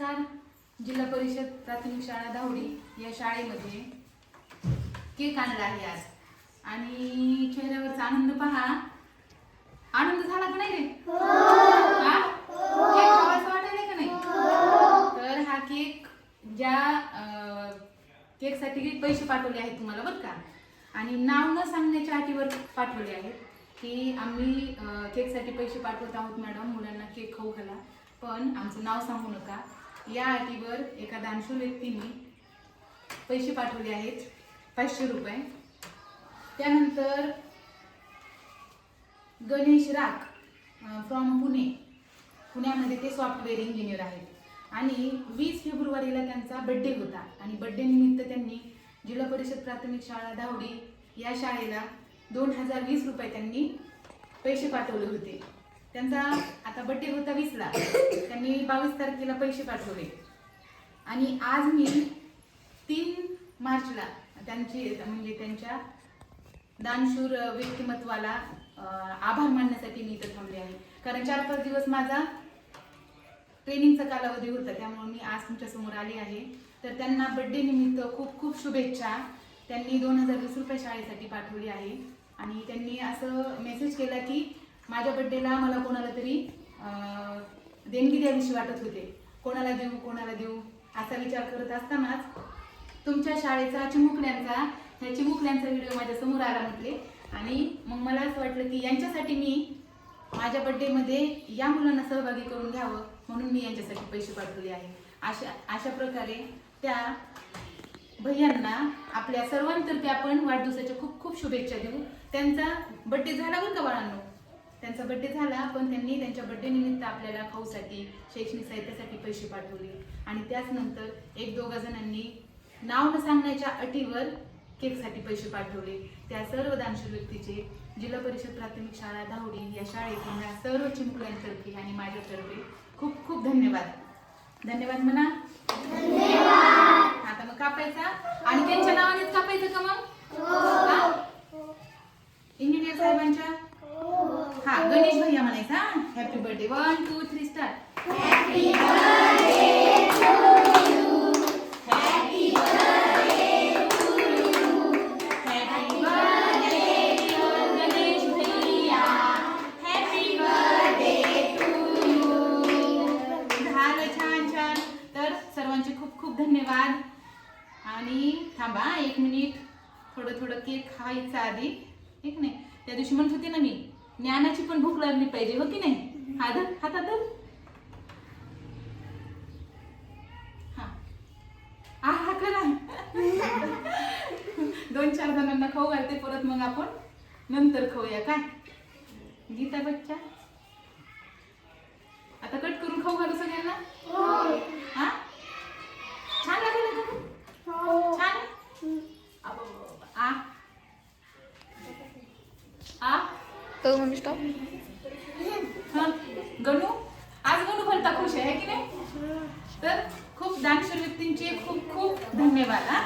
नमस्कार. जिल्हा परिषद प्राथमिक शाळा दावडी या शाळेमध्ये केक आणला आहे आज. आणि चेहऱ्यावरचा आनंद पहा. आनंद झाला का नाही रे? हा? केक खावासा वाटायला का नाही? तर हा केक ज्या केकसाठी पैसे पाठवले आहेत तुम्हाला बरं का? आणि नाव न सांगण्याच्या अटीवर पाठवले आहेत की आम्ही केकसाठी पैसे पाठवत आहोत मॅडम मुलांना केक खाऊ घाला. पण आमचं नाव सांगू नका. या अटीवर एका दानशूर व्यक्तीने पैसे पाठवले आहेत पाचशे रुपये. त्यानंतर गणेश राख फ्रॉम पुणे. पुण्यामध्ये ते सॉफ्टवेअर इंजिनियर आहेत. आणि वीस फेब्रुवारीला त्यांचा बड्डे होता. आणि बड्डे निमित्त त्यांनी जिल्हा परिषद प्राथमिक शाळा धावडी या शाळेला दोन हजार वीस रुपये त्यांनी पैसे पाठवले होते. त्यांचा आता बड्डे होता वीसला. त्यांनी बावीस तारखेला पैसे पाठवले. आणि आज मी तीन मार्चला त्यांची म्हणजे त्यांच्या दानशूर व्यक्तिमत्वाला आभार मानण्यासाठी मी इथं थांबले आहे. कारण चार पाच दिवस माझा ट्रेनिंगचा कालावधी होता त्यामुळे मी आज तुमच्यासमोर आले आहे. तर त्यांना बड्डे निमित्त खूप खूप शुभेच्छा. त्यांनी दोन हजार वीस रुपये शाळेसाठी पाठवली आहे. आणि त्यांनी असं मेसेज केला की माझ्या बड्डेला मला कोणाला तरी देणगी द्यावीशी वाटत होते. कोणाला देऊ कोणाला देऊ असा विचार करत असतानाच तुमच्या शाळेचा चिमुकल्यांचा ह्या चिमुकल्यांचा व्हिडिओ माझ्यासमोर आला म्हटले. आणि मग मला असं वाटलं की यांच्यासाठी मी माझ्या बड्डेमध्ये या मुलांना सहभागी करून घ्यावं म्हणून मी यांच्यासाठी पैसे पाठवले आहे. अशा अशा प्रकारे त्या भैयांना आपल्या सर्वांतर्फे आपण वाढदिवसाच्या खूप खूप शुभेच्छा देऊ. त्यांचा बड्डे झाला बरं का बाळांनो? त्यांचा बड्डे झाला पण त्यांनी त्यांच्या बड्डे निमित्त आपल्याला खाऊसाठी शैक्षणिक साहित्यासाठी पैसे पाठवले. आणि त्याच नंतर एक दोघा जणांनी नाव न सांगण्याच्या अटीवर केकसाठी पैसे पाठवले. त्या सर्व दानशूर व्यक्तीचे जिल्हा परिषद प्राथमिक शाळा दावडी या शाळेतून या सर्व चिमुकल्यांतर्फे आणि माझ्यातर्फे खूप खूप धन्यवाद. धन्यवाद म्हणा. आता मग कापायचा. आणि त्यांच्या नावानेच कापायचं का मग? हा? इंजिनियर साहेबांच्या हा गणेश भैया म्हणायचा happy birthday one two three star happy birthday Ganesh भैया हॅपी बर्थडे टू यू झालं छान छान. तर सर्वांचे खूप खूप धन्यवाद. आणि थांबा एक मिनिट. थोडं थोडं केक खायचा आधी. एक नाही त्या दिवशी म्हणत होते ना मी ज्ञानाची पण भूक लागली पाहिजे हो की नाही? हा हातात धर. हा. आ, हा करा दोन चार जणांना खाऊ घालते परत मग आपण. नंतर खाऊया काय? गीता बच्चा. आता कट करून खाऊ घालू सगळ्यांना? तो मम्मी स्टॉप गणू. आज गणू भलता खुश आहे की नाही? तर खूप दानशूर व्यक्तींचे खूप खूप धन्यवाद हा.